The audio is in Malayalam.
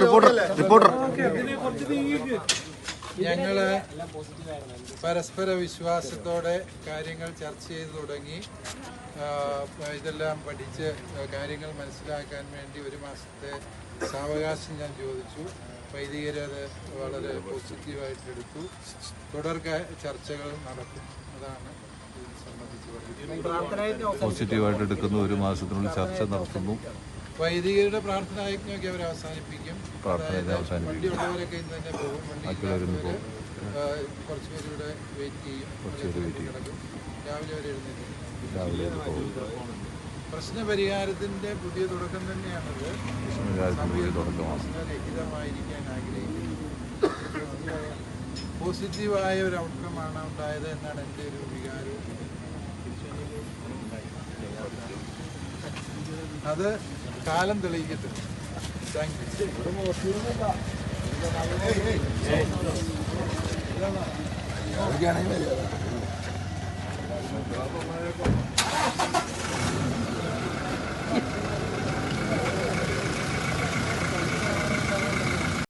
റിപ്പോർട്ടർ റിപ്പോർട്ടർ ഞങ്ങൾ പരസ്പര വിശ്വാസത്തോടെ കാര്യങ്ങൾ ചർച്ച ചെയ്തു തുടങ്ങി. ഇതെല്ലാം പഠിച്ച് കാര്യങ്ങൾ മനസ്സിലാക്കാൻ വേണ്ടി ഒരു മാസത്തെ സാവകാശം ഞാൻ ചോദിച്ചു. വൈദികരത് വളരെ പോസിറ്റീവായിട്ട് എടുത്തു. തുടർ ചർച്ചകൾ നടക്കും. അതാണ് പോസിറ്റീവായിട്ട് എടുക്കുന്നു. ഒരു മാസത്തിനുള്ളിൽ ചർച്ച നടത്തുന്നു. വൈദികരുടെ പ്രാർത്ഥന യജ്ഞമൊക്കെ അവർ അവസാനിപ്പിക്കും. പ്രാർത്ഥന അവസാനിപ്പിക്കും. പോകും. കുറച്ച് പേര് ഇവിടെ വെയിറ്റ് ചെയ്യും. കുറച്ച് പേര് wait ചെയ്യും. രാവിലെ അവർ എഴുന്നേറ്റ് രാവിലെ പോകും. പ്രശ്ന പരിഹാരത്തിന്റെ പുതിയ തുടക്കം തന്നെയാണത്. പ്രശ്നരഹിതമായിരിക്കാൻ ആഗ്രഹിക്കുന്നു. പോസിറ്റീവായ ഒരു ഔട്ട്കമാണ് ഉണ്ടായത് എന്നാണ് എന്റെ ഒരു വികാരം. അത് കാലം തെളിയിക്കട്ടെ. Thank you